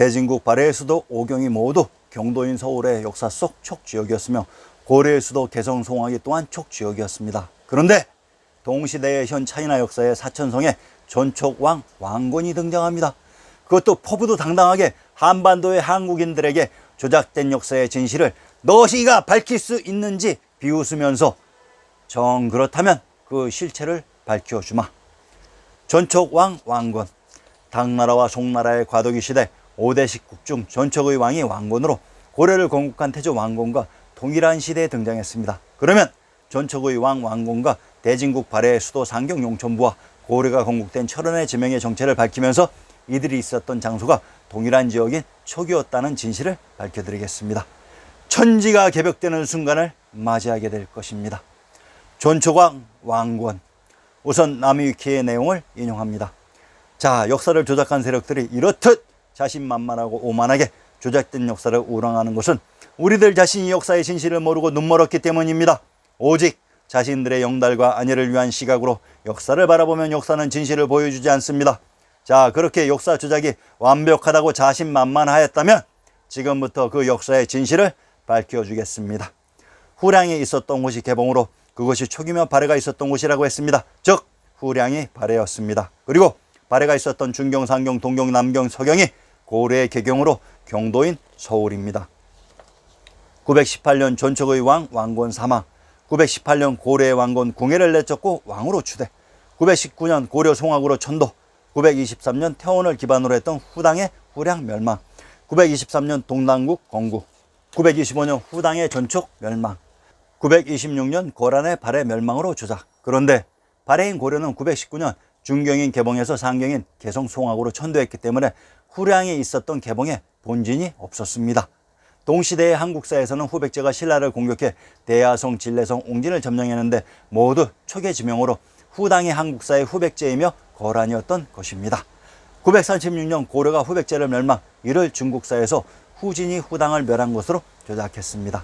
대진국 발해의 수도 오경이 모두 경도인 서울의 역사 속 촉지역이었으며 고려의 수도 개성 송악이 또한 촉지역이었습니다. 그런데 동시대의 현 차이나 역사의 사천성에 전촉왕 왕건이 등장합니다. 그것도 포부도 당당하게 한반도의 한국인들에게 조작된 역사의 진실을 너희가 밝힐 수 있는지 비웃으면서 정 그렇다면 그 실체를 밝혀주마. 전촉왕 왕건 당나라와 송나라의 과도기 시대 5대 식 국 중 전척의 왕이 왕건으로 고려를 건국한 태조 왕건과 동일한 시대에 등장했습니다. 그러면 전척의 왕 왕건과 대진국 발해의 수도 상경 용천부와 고려가 건국된 철원의 지명의 정체를 밝히면서 이들이 있었던 장소가 동일한 지역인 촉이었다는 진실을 밝혀드리겠습니다. 천지가 개벽되는 순간을 맞이하게 될 것입니다. 전초광 왕건 우선 남이위키의 내용을 인용합니다. 자, 역사를 조작한 세력들이 이렇듯 자신만만하고 오만하게 조작된 역사를 우롱하는 것은 우리들 자신이 역사의 진실을 모르고 눈멀었기 때문입니다. 오직 자신들의 영달과 안위를 위한 시각으로 역사를 바라보면 역사는 진실을 보여주지 않습니다. 자, 그렇게 역사 조작이 완벽하다고 자신만만하였다면 지금부터 그 역사의 진실을 밝혀주겠습니다. 후량이 있었던 곳이 개봉으로 그것이 초기며 발해가 있었던 곳이라고 했습니다. 즉 후량이 발해였습니다. 그리고 발해가 있었던 중경, 상경, 동경, 남경, 서경이 고려의 개경으로 경도인 서울입니다. 918년 전척의 왕 왕건 사망, 918년 고려의 왕건 궁예를 내쫓고 왕으로 추대, 919년 고려 송악으로 천도, 923년 태원을 기반으로 했던 후당의 후량 멸망, 923년 동남국 건국, 925년 후당의 전촉 멸망, 926년 고란의 발해 멸망으로 조작. 그런데 발해인 고려는 919년 중경인 개봉에서 상경인 개성 송악으로 천도했기 때문에 후량에 있었던 개봉에 본진이 없었습니다. 동시대의 한국사에서는 후백제가 신라를 공격해 대야성, 진례성, 옹진을 점령했는데 모두 초계 지명으로 후당이 한국사의 후백제이며 거란이었던 것입니다. 936년 고려가 후백제를 멸망, 이를 중국사에서 후진이 후당을 멸한 것으로 조작했습니다.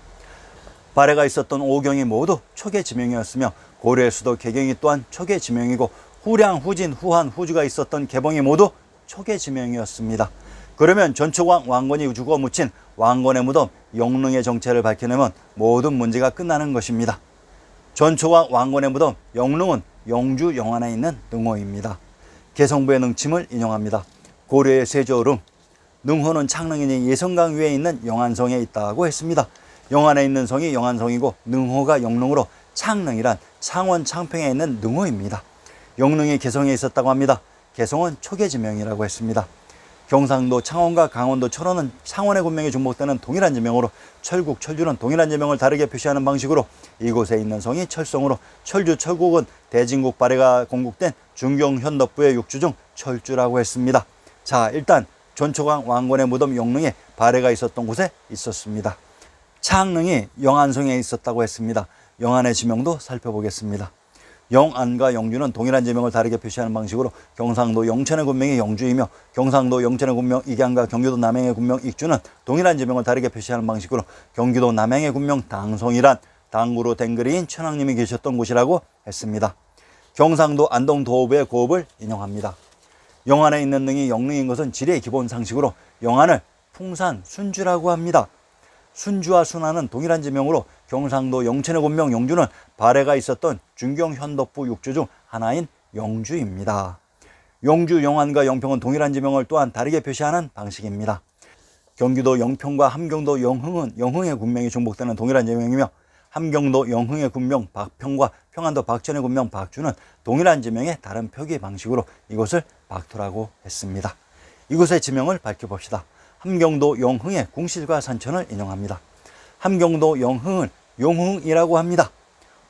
발해가 있었던 오경이 모두 초계 지명이었으며 고려의 수도 개경이 또한 초계 지명이고 후량, 후진, 후한, 후주가 있었던 개봉이 모두 초계 지명이었습니다. 그러면 전초왕 왕건이 죽어 묻힌 왕건의 무덤 영릉의 정체를 밝혀내면 모든 문제가 끝나는 것입니다. 전초왕 왕건의 무덤 영릉은 영주 영안에 있는 능호입니다. 개성부의 능침을 인용합니다. 고려의 세조릉 능호는 창릉이니 예성강 위에 있는 영안성에 있다고 했습니다. 영안에 있는 성이 영안성이고 능호가 영릉으로 창릉이란 창원 창평에 있는 능호입니다. 영릉이 개성에 있었다고 합니다. 개성은 초계지명이라고 했습니다. 경상도, 창원과 강원도, 철원은 창원의 군명이 중복되는 동일한 지명으로 철국, 철주는 동일한 지명을 다르게 표시하는 방식으로 이곳에 있는 성이 철성으로 철주, 철국은 대진국 발해가 건국된 중경 현덕부의 육주 중 철주라고 했습니다. 자, 일단 전초강 왕건의 무덤 영릉에 발해가 있었던 곳에 있었습니다. 창릉이 영안성에 있었다고 했습니다. 영안의 지명도 살펴보겠습니다. 영안과 영주는 동일한 지명을 다르게 표시하는 방식으로 경상도 영천의 군명이 영주이며 경상도 영천의 군명 익양과 경기도 남양의 군명 익주는 동일한 지명을 다르게 표시하는 방식으로 경기도 남양의 군명 당송이란 당구로 댕그리인 천왕님이 계셨던 곳이라고 했습니다. 경상도 안동 도읍의 고읍을 인용합니다. 영안에 있는 능이 영능인 것은 지리의 기본 상식으로 영안을 풍산, 순주라고 합니다. 순주와 순안은 동일한 지명으로 경상도 영천의 군명 영주는 발해가 있었던 중경 현덕부 육주 중 하나인 영주입니다. 영주 영안과 영평은 동일한 지명을 또한 다르게 표시하는 방식입니다. 경기도 영평과 함경도 영흥은 영흥의 군명이 중복되는 동일한 지명이며 함경도 영흥의 군명 박평과 평안도 박천의 군명 박주는 동일한 지명의 다른 표기 방식으로 이곳을 박토라고 했습니다. 이곳의 지명을 밝혀봅시다. 함경도 영흥의 궁실과 산천을 인용합니다. 함경도 영흥은 용흥이라고 합니다.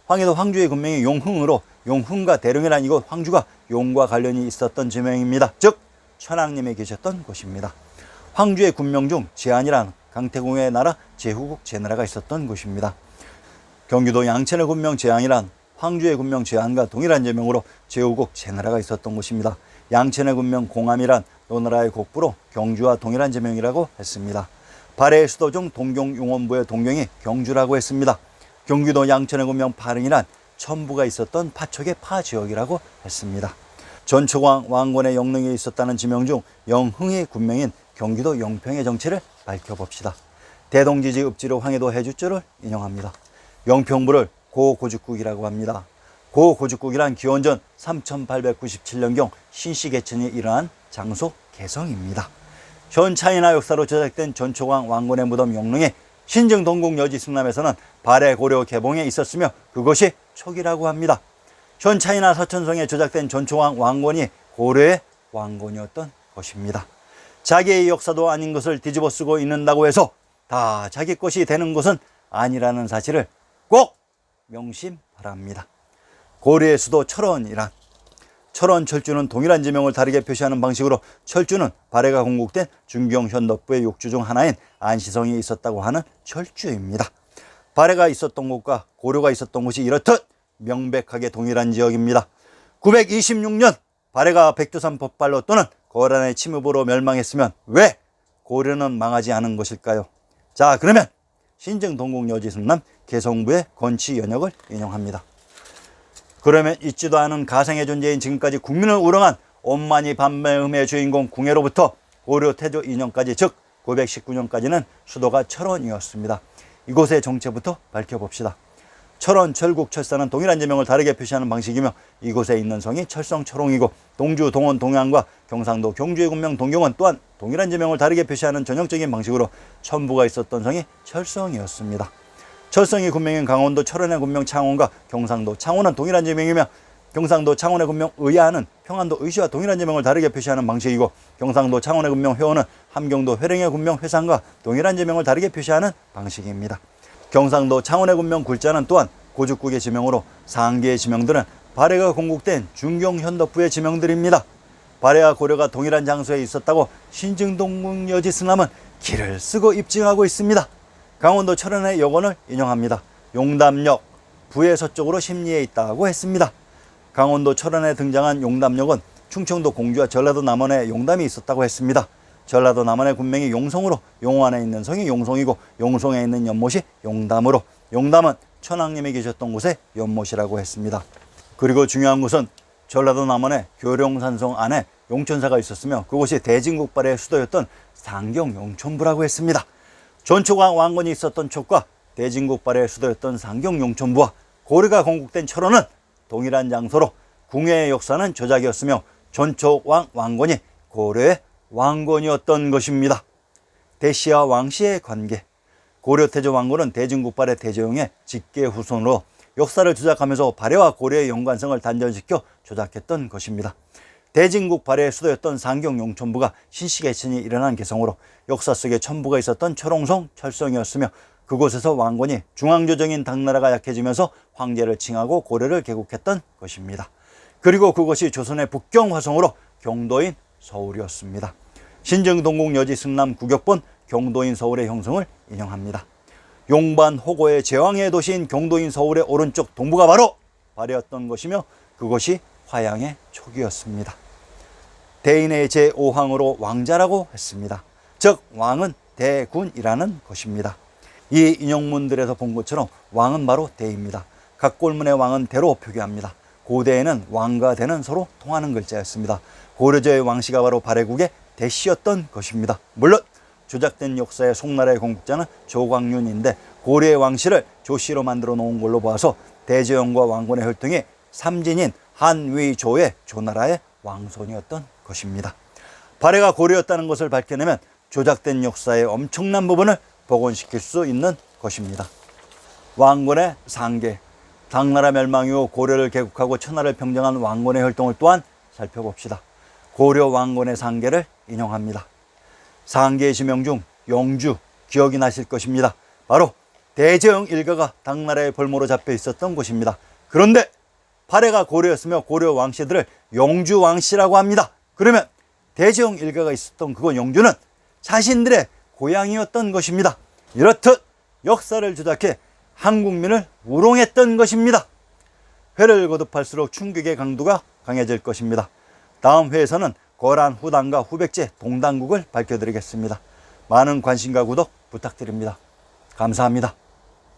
황해도 황주의 군명이 용흥으로 용흥과 대릉이란 이곳 황주가 용과 관련이 있었던 지명입니다. 즉 천왕님이 계셨던 곳입니다. 황주의 군명 중 제안이란 강태공의 나라 제후국 제나라가 있었던 곳입니다. 경기도 양천의 군명 제안이란 황주의 군명 제안과 동일한 제명으로 제후국 제나라가 있었던 곳입니다. 양천의 군명 공암이란 노나라의 국부로 경주와 동일한 제명이라고 했습니다. 발해의 수도 중 동경 용원부의 동경이 경주라고 했습니다. 경기도 양천의 군명 파릉이란 천부가 있었던 파촉의 파 지역이라고 했습니다. 전초광 왕건의 영릉에 있었다는 지명 중 영흥의 군명인 경기도 영평의 정치를 밝혀봅시다. 대동지지 읍지로 황해도 해주조를 인용합니다. 영평부를 고고죽국이라고 합니다. 고고죽국이란 기원전 3897년경 신씨 개천이 일어난 장소 개성입니다. 현 차이나 역사로 제작된 전초광 왕건의 무덤 영릉의 신증 동국 여지 승남에서는 발해 고려 개봉에 있었으며 그것이 초기라고 합니다. 현 차이나 서천성에 조작된 전초왕 왕건이 고려의 왕건이었던 것입니다. 자기의 역사도 아닌 것을 뒤집어 쓰고 있는다고 해서 다 자기 것이 되는 것은 아니라는 사실을 꼭 명심 바랍니다. 고려의 수도 철원이란 철원 철주는 동일한 지명을 다르게 표시하는 방식으로 철주는 발해가 건국된 중경 현덕부의 욕주 중 하나인 안시성이 있었다고 하는 철주입니다. 발해가 있었던 곳과 고려가 있었던 곳이 이렇듯 명백하게 동일한 지역입니다. 926년 발해가 백두산 폭발로 또는 거란의 침입으로 멸망했으면 왜 고려는 망하지 않은 것일까요? 자 그러면 신증 동국여지 승남 개성부의 건치 연역을 인용합니다. 그러면 있지도 않은 가상의 존재인 지금까지 국민을 우롱한 온만이 반매음의 주인공 궁예로부터 고려 태조 2년까지 즉 919년까지는 수도가 철원이었습니다. 이곳의 정체부터 밝혀봅시다. 철원, 철국, 철사는 동일한 지명을 다르게 표시하는 방식이며 이곳에 있는 성이 철성, 철옹이고 동주, 동원, 동양과 경상도, 경주의 군명, 동경원 또한 동일한 지명을 다르게 표시하는 전형적인 방식으로 천부가 있었던 성이 철성이었습니다. 철성이 군명인 강원도 철원의 군명 창원과 경상도 창원은 동일한 지명이며 경상도 창원의 군명 의야는 평안도 의시와 동일한 지명을 다르게 표시하는 방식이고 경상도 창원의 군명 회원은 함경도 회령의 군명 회상과 동일한 지명을 다르게 표시하는 방식입니다. 경상도 창원의 군명 굴자는 또한 고죽국의 지명으로 상계의 지명들은 발해가 건국된 중경 현덕부의 지명들입니다. 발해와 고려가 동일한 장소에 있었다고 신증동궁 여지스남은 길을 쓰고 입증하고 있습니다. 강원도 철원의 여건을 인용합니다. 용담역 부의 서쪽으로 심리에 있다고 했습니다. 강원도 철원에 등장한 용담역은 충청도 공주와 전라도 남원에 용담이 있었다고 했습니다. 전라도 남원의 군명이 용성으로 용안에 있는 성이 용성이고 용성에 있는 연못이 용담으로 용담은 천왕님이 계셨던 곳에 연못이라고 했습니다. 그리고 중요한 것은 전라도 남원의 교룡산성 안에 용천사가 있었으며 그곳이 대진국발의 수도였던 상경 용천부라고 했습니다. 전초광 왕건이 있었던 촉과 대진국발의 수도였던 상경 용천부와 고려가 건국된 철원은 동일한 장소로 궁예의 역사는 조작이었으며 전초왕 왕건이 고려의 왕건이었던 것입니다. 대시와 왕씨의 관계 고려 태조 왕건은 대진국발의 대조영의 직계 후손으로 역사를 조작하면서 발해와 고려의 연관성을 단절시켜 조작했던 것입니다. 대진국 발해의 수도였던 상경 용천부가 신시개천이 일어난 개성으로 역사 속에 천부가 있었던 철옹성 철성이었으며 그곳에서 왕건이 중앙조정인 당나라가 약해지면서 황제를 칭하고 고려를 개국했던 것입니다. 그리고 그것이 조선의 북경 화성으로 경도인 서울이었습니다. 신정동국 여지 승남 구격본 경도인 서울의 형성을 인용합니다. 용반 호고의 제왕의 도시인 경도인 서울의 오른쪽 동부가 바로 발해였던 것이며 그것이 화양의 초기였습니다. 대인의 제5황으로 왕자라고 했습니다. 즉 왕은 대군이라는 것입니다. 이 인용문들에서 본 것처럼 왕은 바로 대입니다. 각 골문의 왕은 대로 표기합니다. 고대에는 왕과 대는 서로 통하는 글자였습니다. 고려제의 왕씨가 바로 발해국의 대씨였던 것입니다. 물론 조작된 역사의 송나라의 건국자는 조광윤인데 고려의 왕씨를 조씨로 만들어 놓은 걸로 봐서 대제영과 왕건의 혈통이 삼진인 한위조의 조나라의 왕손이었던 것입니다. 발해가 고려였다는 것을 밝혀내면 조작된 역사의 엄청난 부분을 복원시킬 수 있는 것입니다. 왕건의 상계, 당나라 멸망 이후 고려를 개국하고 천하를 평정한 왕건의 활동을 또한 살펴봅시다. 고려 왕건의 상계를 인용합니다. 상계의 지명 중 영주 기억이 나실 것입니다. 바로 대제영 일가가 당나라의 벌모로 잡혀 있었던 곳입니다. 그런데 발해가 고려였으며 고려 왕씨들을 영주 왕씨라고 합니다. 그러면 대제영 일가가 있었던 그곳 영주는 자신들의 고향이었던 것입니다. 이렇듯 역사를 조작해 한국민을 우롱했던 것입니다. 회를 거듭할수록 충격의 강도가 강해질 것입니다. 다음 회에서는 거란 후당과 후백제 동당국을 밝혀드리겠습니다. 많은 관심과 구독 부탁드립니다. 감사합니다.